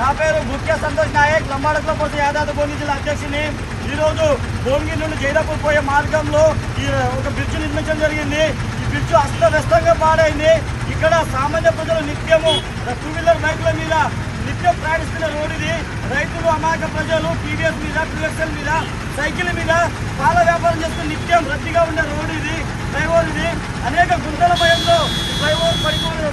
నా పేరు ముఖ్య సంతోష్ నాయక్. లంబాడకలో పోతే యాదాద్రి భువనగిరి జిల్లా అధ్యక్షుని. ఈరోజు భువనగిరి నుండి జైదాపూర్ పోయే మార్గంలో ఈ ఒక బ్రిడ్జ్ నిర్మించడం జరిగింది. ఈ బ్రిడ్జ్ అస్తవ్యస్తంగా పాడైంది. ఇక్కడ సామాన్య ప్రజలు నిత్యము టూ వీలర్ బైకుల మీద నిత్యం ప్రయాణిస్తున్న రోడ్ ఇది రైతులు అమాయక ప్రజలు టీవీఎస్ మీద పిఎస్ఎల్ మీద సైకిల్ మీద పాల వ్యాపారం చేస్తూ నిత్యం రద్దీగా ఉండే రోడ్డు ఇది ఫ్లైఓవర్ ఇది అనేక గుంతల భయంలో ఈ ఫ్లైఓవర్ పడిపోయిన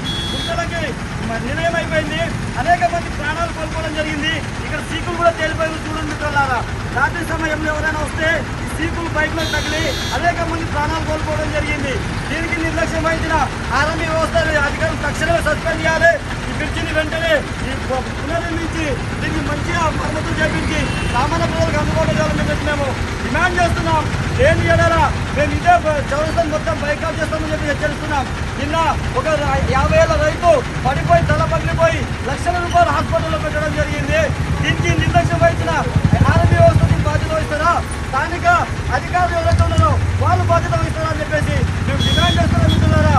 నిర్ణయమైపోయింది నిర్ణయం అయిపోయింది. అనేక మంది ప్రాణాలు కోల్పోవడం జరిగింది. ఇక్కడ సీకులు కూడా తేలిపోయింది చూడండి మిత్రులారా. రాత్రి సమయంలో ఎవరైనా వస్తే ఈ సీకులు బైక్లో తగిలి అనేక మంది ప్రాణాలు కోల్పోవడం జరిగింది. దీనికి నిర్లక్ష్యం వహించిన ఆర్మీ వ్యవస్థ అధికారులు తక్షణమే సస్పెండ్ చేయాలి. ఈ బ్రిడ్జిని వెంటనే ఈ పునర్నిర్మించి దీన్ని మంచిగా మరమ్మతులు చేపించి సామాన్య ప్రజలకు చెప్పి మేము డిమాండ్ చేస్తున్నాం. లేని ఎడలా మేము ఇదే చౌరస్తం మొత్తం బైకాప్ చేస్తామని చెప్పి హెచ్చరిస్తున్నాం. నిన్న ఒక యాభై ఏళ్ళ రైతు పడిపోయి తల పగిలిపోయి లక్షల రూపాయలు హాస్పిటల్లో పెట్టడం జరిగింది. దీనికి నిర్లక్ష్యం వహించిన ఆరోగ్య వ్యవస్థ బాధ్యత వహిస్తారా? స్థానిక అధికారులు ఎవరైతే ఉన్నారో వాళ్ళు బాధ్యత వహిస్తారా అని చెప్పేసి మేము డిమాండ్ చేస్తున్నాం మిత్రులారా.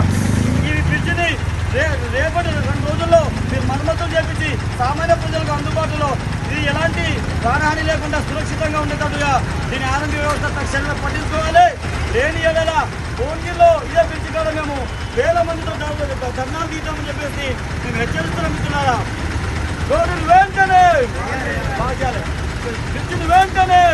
ఈ బ్రిడ్జిని రే రేపటి రెండు రోజుల్లో మీరు మరమ్మతులు చేపించి సామాన్య ప్రజలకు అందుబాటులో ఇది ఎలాంటి ప్రాణహాని లేకుండా సురక్షితంగా ఉండేటట్టుగా దీని ఆరోగ్య వ్యవస్థ తక్షణమే పట్టించుకోవాలి. లేని ఏడల భువనగిరిలో ఇదే బ్రిడ్జి కాడ మేము. వేల మందితో ధర్నా- ధర్నాలు తీద్దామని చెప్పేసి మేము హెచ్చరిస్తున్నాం మిత్రులారా. రోడ్డును వెంటనే. బ్రిడ్జిని వెంటనే.